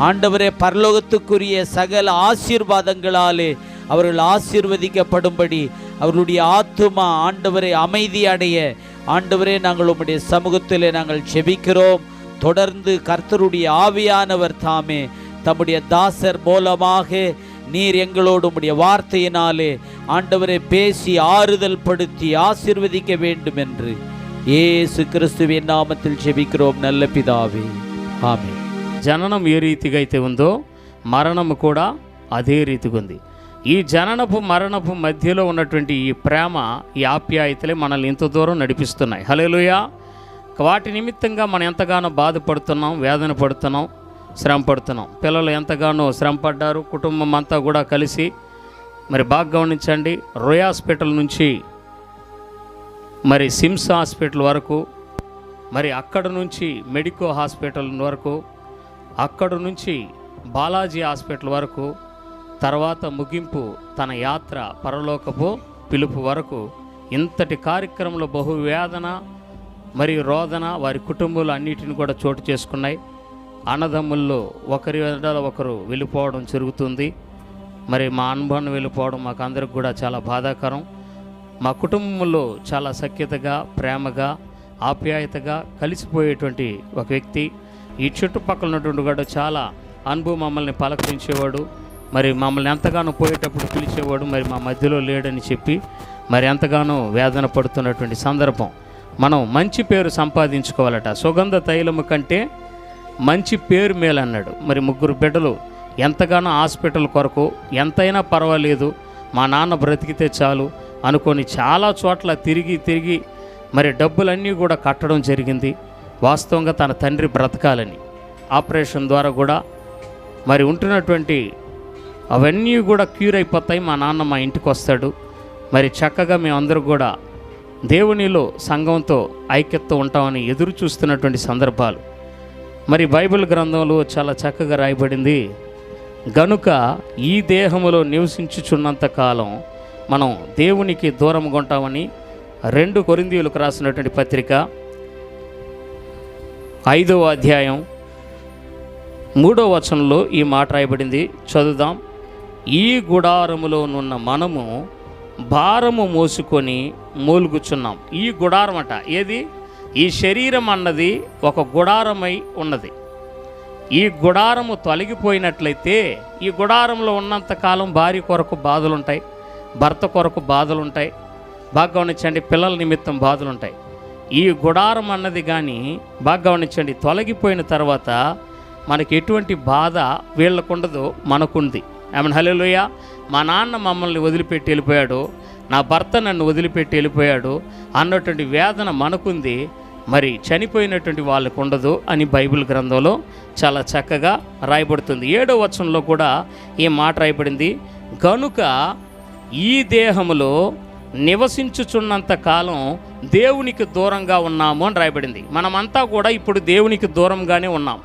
ஆண்டவரே பரலோகத்துக்குரிய சகல ஆசீர்வாதங்களாலே அவர்கள் ஆசீர்வதிக்கப்படும்படி அவர்களுடைய ஆத்துமா ஆண்டவரை அமைதி அடைய. ஆண்டவரே நாங்கள் உம்முடைய சமூகத்திலே நாங்கள் செபிக்கிறோம் தொடர்ந்து கர்த்தருடைய ஆவியானவர் தாமே தம்முடைய தாசர் மூலமாக நீர் எங்களோடு உம்முடைய வார்த்தையினாலே ஆண்டவரை பேசி ஆறுதல் படுத்தி ஆசிர்வதிக்க வேண்டும் என்று ஏசு கிறிஸ்துவின் நாமத்தில் செபிக்கிறோம் நல்ல பிதாவே. ஆமே జననం ఏ రీతిగా అయితే ఉందో మరణము కూడా అదే రీతిగా ఉంది. ఈ జననపు మరణపు మధ్యలో ఉన్నటువంటి ఈ ప్రేమ ఈ ఆప్యాయతలే మనల్ని ఇంత దూరం నడిపిస్తున్నాయి. హలేలుయా వాటి నిమిత్తంగా మనం ఎంతగానో బాధపడుతున్నాం వేదన పడుతున్నాం శ్రమ పడుతున్నాం. పిల్లలు ఎంతగానో శ్రమ పడ్డారు కుటుంబం అంతా కూడా కలిసి. మరి బాగా గమనించండి రోయ్ హాస్పిటల్ నుంచి మరి సిమ్స్ హాస్పిటల్ వరకు మరి అక్కడ నుంచి మెడికో హాస్పిటల్ వరకు అక్కడ నుంచి బాలాజీ హాస్పిటల్ వరకు తర్వాత ముగింపు తన యాత్ర పరలోకపు పిలుపు వరకు ఇంతటి కార్యక్రమంలో బహువేదన మరియు రోదన వారి కుటుంబాలు అన్నిటిని కూడా చోటు చేసుకున్నాయి. అన్నదమ్ముల్లో ఒకరి వెంట ఒకరు వెళ్ళిపోవడం జరుగుతుంది. మరి మా అనుభవం వెళ్ళిపోవడం మాకు అందరికి కూడా చాలా బాధాకరం. మా కుటుంబంలో చాలా సఖ్యతగా ప్రేమగా ఆప్యాయతగా కలిసిపోయేటువంటి ఒక వ్యక్తి. ఈ చుట్టుపక్కల ఉన్నటువంటి కూడా చాలా అనుభవం మమ్మల్ని పలకరించేవాడు. మరి మమ్మల్ని ఎంతగానో పోయేటప్పుడు పిలిచేవాడు మరి మా మధ్యలో లేడని చెప్పి మరి ఎంతగానో వేదన పడుతున్నటువంటి సందర్భం. మనం మంచి పేరు సంపాదించుకోవాలట. సుగంధ తైలము కంటే మంచి పేరు మేలన్నాడు. మరి ముగ్గురు బిడ్డలు ఎంతగానో హాస్పిటల్ కొరకు ఎంతైనా పర్వాలేదు మా నాన్న బ్రతికితే చాలు అనుకొని చాలా చోట్ల తిరిగి తిరిగి మరి డబ్బులన్నీ కూడా కట్టడం జరిగింది. వాస్తవంగా తన తండ్రి బ్రతకాలని ఆపరేషన్ ద్వారా కూడా మరి ఉంటున్నటువంటి అవన్నీ కూడా క్యూర్ అయిపోతాయి. మా నాన్న మా ఇంటికి వస్తాడు. మరి చక్కగా మేమందరూ కూడా దేవునిలో సంఘంతో ఐక్యత ఉంటామని ఎదురు చూస్తున్నటువంటి సందర్భాలు. మరి బైబిల్ గ్రంథంలో చాలా చక్కగా రాయబడింది. గనుక ఈ దేహములో నివసించుచున్నంత కాలం మనం దేవునికి దూరంగా ఉంటామని రెండు కొరిందీయులకు రాసినటువంటి పత్రిక. ఐదవ అధ్యాయం మూడో వచనంలో ఈ మాట రాయబడింది. చదువుదాం. ఈ గుడారములో నున్న మనము భారము మోసుకొని మూలుగుచున్నాం. ఈ గుడారం అట ఏది? ఈ శరీరం అన్నది ఒక గుడారమై ఉన్నది. ఈ గుడారము తొలగిపోయినట్లయితే ఈ గుడారంలో ఉన్నంత కాలం భార్య కొరకు బాధలుంటాయి భర్త కొరకు బాధలుంటాయి బాగా గమనించండి పిల్లల నిమిత్తం బాధలుంటాయి. ఈ గుడారం అన్నది కానీ బాగా గమనించండి. తొలగిపోయిన తర్వాత మనకి ఎటువంటి బాధ వీళ్ళకు ఉండదు మనకుంది. ఆమె హలోయ మా నాన్న మమ్మల్ని వదిలిపెట్టి వెళ్ళిపోయాడు. నా భర్త నన్ను వదిలిపెట్టి వెళ్ళిపోయాడు అన్నటువంటి వేదన మనకుంది. మరి చనిపోయినటువంటి వాళ్ళకు ఉండదు అని బైబిల్ గ్రంథంలో చాలా చక్కగా రాయబడుతుంది. ఏడో వచనంలో కూడా ఈ మాట రాయబడింది. కనుక ఈ దేహములో నివసించుచున్నంత కాలం దేవునికి దూరంగా ఉన్నాము అని రాయబడింది. మనమంతా కూడా ఇప్పుడు దేవునికి దూరంగానే ఉన్నాం.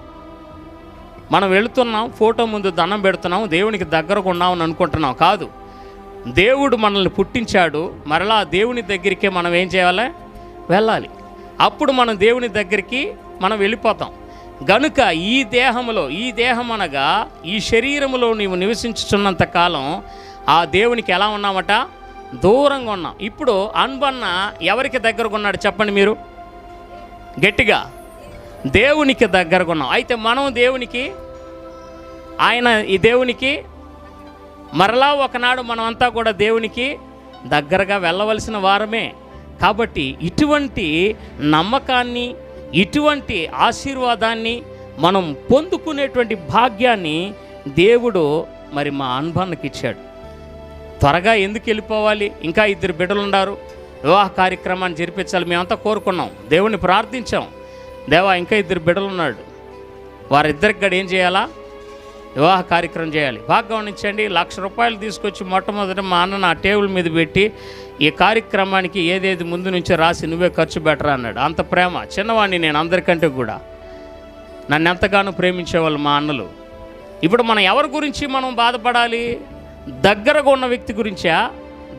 మనం వెళుతున్నాం ఫోటో ముందు దండం పెడుతున్నాం దేవునికి దగ్గరకు ఉన్నామని అనుకుంటున్నాం. కాదు. దేవుడు మనల్ని పుట్టించాడు. మరలా దేవుని దగ్గరికే మనం ఏం చేయాలి? వెళ్ళాలి. అప్పుడు మనం దేవుని దగ్గరికి మనం వెళ్ళిపోతాం. గనుక ఈ దేహంలో ఈ దేహం అనగా ఈ శరీరంలో నీవు నివసించుచున్నంత కాలం ఆ దేవునికి ఎలా ఉన్నామట? దూరంగా ఉన్నాం. ఇప్పుడు అన్బన్న ఎవరికి దగ్గరగా ఉన్నాడు చెప్పండి మీరు? గట్టిగా. దేవునికి దగ్గరగా ఉన్నాం. అయితే మనం దేవునికి ఆయన ఈ దేవునికి మరలా ఒకనాడు మనమంతా కూడా దేవునికి దగ్గరగా వెళ్ళవలసిన వారమే. కాబట్టి ఇటువంటి నమ్మకాన్ని ఇటువంటి ఆశీర్వాదాన్ని మనం పొందుకునేటువంటి భాగ్యాన్ని దేవుడు మరి మా అనుభవానికి ఇచ్చాడు. త్వరగా ఎందుకు వెళ్ళిపోవాలి? ఇంకా ఇద్దరు బిడ్డలు ఉన్నారు వివాహ కార్యక్రమాన్ని జరిపించాలి. మేమంతా కోరుకున్నాం. దేవుని ప్రార్థించాం. దేవా ఇంకా ఇద్దరు బిడ్డలు ఉన్నాడు వారిద్దరికి కూడా ఏం చేయాలా? వివాహ కార్యక్రమం చేయాలి. బాగా గమనించండి. లక్ష రూపాయలు తీసుకొచ్చి మొట్టమొదట మా అన్న నా టేబుల్ మీద పెట్టి ఈ కార్యక్రమానికి ఏదేది ముందు నుంచో రాసి నువ్వే ఖర్చు బెటర్ అన్నాడు. అంత ప్రేమ. చిన్నవాడిని నేను అందరికంటే కూడా. నన్ను ఎంతగానో ప్రేమించేవాళ్ళు మా అన్నలు. ఇప్పుడు మనం ఎవరి గురించి మనం బాధపడాలి? దగ్గరగా ఉన్న వ్యక్తి గురించా?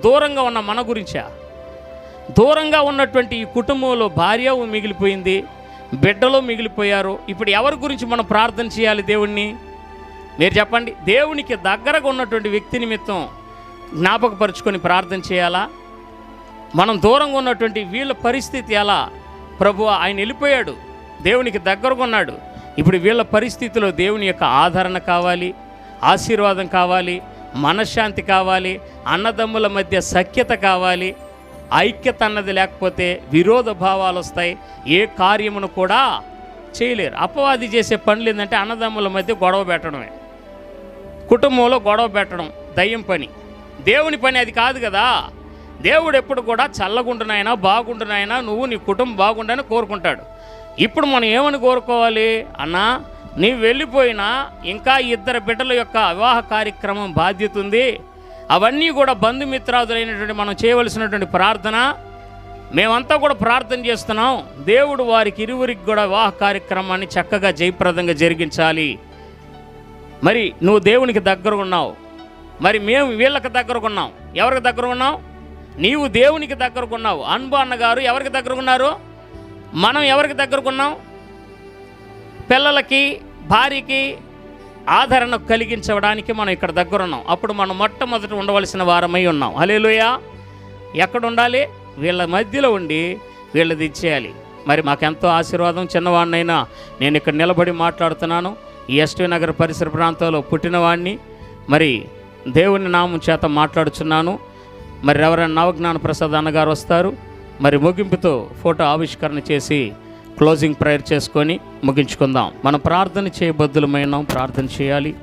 దూరంగా ఉన్న మన గురించా? దూరంగా ఉన్నటువంటి ఈ కుటుంబంలో భార్య మిగిలిపోయింది బిడ్డలు మిగిలిపోయారు. ఇప్పుడు ఎవరి గురించి మనం ప్రార్థన చేయాలి దేవుణ్ణి? మీరు చెప్పండి. దేవునికి దగ్గరగా ఉన్నటువంటి వ్యక్తి నిమిత్తం జ్ఞాపకపరుచుకొని ప్రార్థన చేయాలా? మనం దూరంగా ఉన్నటువంటి వీళ్ళ పరిస్థితి ఎలా? ప్రభు ఆయన వెళ్ళిపోయాడు దేవునికి దగ్గరగా ఉన్నాడు. ఇప్పుడు వీళ్ళ పరిస్థితిలో దేవుని యొక్క ఆదరణ కావాలి ఆశీర్వాదం కావాలి మనశ్శాంతి కావాలి అన్నదమ్ముల మధ్య సఖ్యత కావాలి ఐక్యత అన్నది లేకపోతే విరోధ భావాలు వస్తాయి ఏ కార్యమును కూడా చేయలేరు. అపవాది చేసే పనులు ఏంటంటే అన్నదమ్ముల మధ్య గొడవ పెట్టడమే. కుటుంబంలో గొడవ పెట్టడం దయ్యం పని. దేవుని పని అది కాదు కదా. దేవుడు ఎప్పుడు కూడా చల్లగుండునైనా బాగుండునైనా నువ్వు నీ కుటుంబం బాగుండని కోరుకుంటాడు. ఇప్పుడు మనం ఏమని కోరుకోవాలి? అన్నా నీవు వెళ్ళిపోయినా ఇంకా ఇద్దరు బిడ్డల యొక్క వివాహ కార్యక్రమం బాధ్యత ఉంది అవన్నీ కూడా బంధుమిత్రాదులైనటువంటి మనం చేయవలసినటువంటి ప్రార్థన. మేమంతా కూడా ప్రార్థన చేస్తున్నాం. దేవుడు వారికి ఇరువురికి కూడా వివాహ కార్యక్రమాన్ని చక్కగా జయప్రదంగా జరిగించాలి. మరి నువ్వు దేవునికి దగ్గర ఉన్నావు. మరి మేము వీళ్ళకి దగ్గర ఉన్నాం. ఎవరికి దగ్గర ఉన్నాం నీవు దేవునికి దగ్గరకున్నావు అన్బు అన్నగారు ఎవరికి దగ్గర ఉన్నారు? మనం ఎవరికి దగ్గరకున్నాం పిల్లలకి భార్యకి ఆదరణ కలిగించడానికి మనం ఇక్కడ దగ్గర ఉన్నాం అప్పుడు మనం మొట్టమొదట ఉండవలసిన వారమై ఉన్నాం. హలేలుయా ఎక్కడ ఉండాలి వీళ్ళ మధ్యలో ఉండి వీళ్ళది ఇచ్చేయాలి. మరి మాకెంతో ఆశీర్వాదం చిన్నవాడినైనా నేను ఇక్కడ నిలబడి మాట్లాడుతున్నాను. ఈ ఎస్టీ నగర్ పరిసర ప్రాంతంలో పుట్టినవాడిని మరి దేవుని నామం చేత మాట్లాడుచున్నాను. మరి ఎవరైనా నవజ్ఞాన ప్రసాద్ అన్నగారు వస్తారు. మరి ముగింపుతో ఫోటో ఆవిష్కరణ చేసి క్లోజింగ్ ప్రేయర్ చేసుకొని ముగించుకుందాం. మనం ప్రార్థన చేయబద్దులమైనాం ప్రార్థన చేయాలి.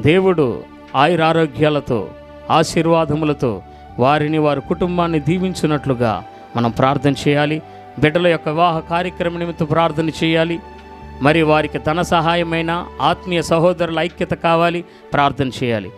దేవుడు ఆయురారోగ్యాలతో ఆశీర్వాదములతో వారిని వారి కుటుంబాన్ని దీవించినట్లుగా మనం ప్రార్థన చేయాలి. బిడ్డల యొక్క వివాహ కార్యక్రమం నిమిత్తం ప్రార్థన చేయాలి. మరి వారికి ధన సహాయమైన ఆత్మీయ సహోదరుల ఐక్యత కావాలి. ప్రార్థన చేయాలి.